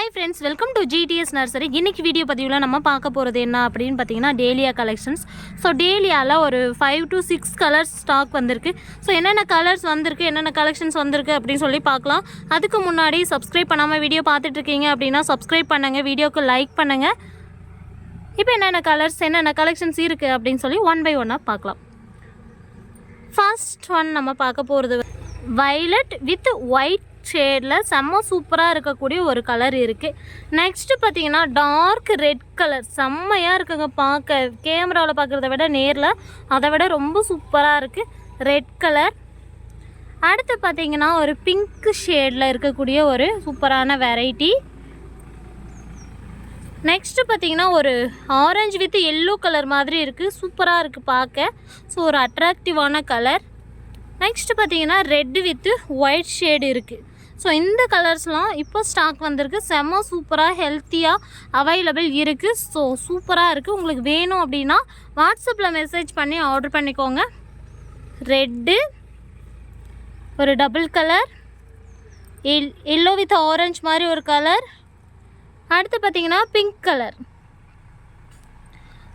Hi friends welcome to GDS nursery இன்னைக்கு video பதிவில் நம்ம பார்க்க போகிறது என்ன அப்படின்னு பார்த்தீங்கன்னா டேலியா கலெக்ஷன்ஸ் ஸோ டேலியாவில் ஒரு five to six colours stock வந்திருக்கு. ஸோ என்னென்ன கலர்ஸ் வந்திருக்கு என்னென்ன கலெக்ஷன்ஸ் வந்திருக்கு அப்படின்னு சொல்லி பார்க்கலாம். அதுக்கு முன்னாடி சப்ஸ்கிரைப் பண்ணாமல் வீடியோ பார்த்துட்ருக்கீங்க அப்படின்னா சப்ஸ்கிரைப் பண்ணுங்கள் வீடியோக்கு லைக் பண்ணுங்கள் இப்போ என்னென்ன கலர்ஸ் என்னென்ன கலெக்ஷன்ஸ் இருக்குது அப்படின்னு சொல்லி ஒன் பை ஒன்னாக பார்க்கலாம். ஃபர்ஸ்ட் ஒன் நம்ம பார்க்க போகிறது வைலட் வித் ஒயிட் ஷேடில் செம்ம சூப்பராக இருக்கக்கூடிய ஒரு கலர் இருக்குது நெக்ஸ்ட்டு பார்த்தீங்கன்னா டார்க் ரெட் கலர் செம்மையாக இருக்குங்க பார்க்க. கேமராவில் பார்க்குறத விட நேரில். அதை விட ரொம்ப சூப்பராக இருக்குது ரெட் கலர் அடுத்து பார்த்தீங்கன்னா ஒரு பிங்க் ஷேடில் இருக்கக்கூடிய ஒரு சூப்பரான வெரைட்டி நெக்ஸ்ட்டு பார்த்தீங்கன்னா ஒரு ஆரஞ்சு வித் எல்லோ கலர் மாதிரி இருக்குது சூப்பராக இருக்குது பார்க்க. ஸோ ஒரு அட்ராக்டிவான கலர் நெக்ஸ்ட்டு பார்த்தீங்கன்னா ரெட் வித்து ஒயிட் ஷேடு இருக்குது ஸோ இந்த கலர்ஸ்லாம் இப்போ ஸ்டாக் வந்திருக்கு. செம்ம சூப்பராக ஹெல்த்தியாக அவைலபிள் இருக்குது ஸோ சூப்பராக இருக்குது உங்களுக்கு வேணும் அப்படின்னா வாட்ஸ்அப்பில் மெசேஜ் பண்ணி ஆர்டர் பண்ணிக்கோங்க. ரெட்டு ஒரு டபுள் கலர் எல் எல்லோ வித் ஆரஞ்சு மாதிரி ஒரு கலர் அடுத்து பார்த்தீங்கன்னா பிங்க் கலர்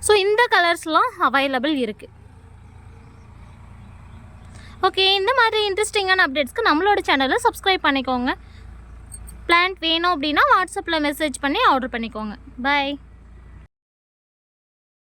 ஸோ இந்த கலர்ஸ்லாம் அவைலபிள் இருக்குது ஓகே இந்த மாதிரி இன்ட்ரெஸ்டிங்கான அப்டேட்ஸ்க்கு நம்மளோட சேனலை சப்ஸ்கிரைப் பண்ணிக்கோங்க. பிளான்ட் வேணும் அப்படின்னா வாட்ஸ்அப்பில் மெசேஜ் பண்ணி ஆர்டர் பண்ணிக்கோங்க. பை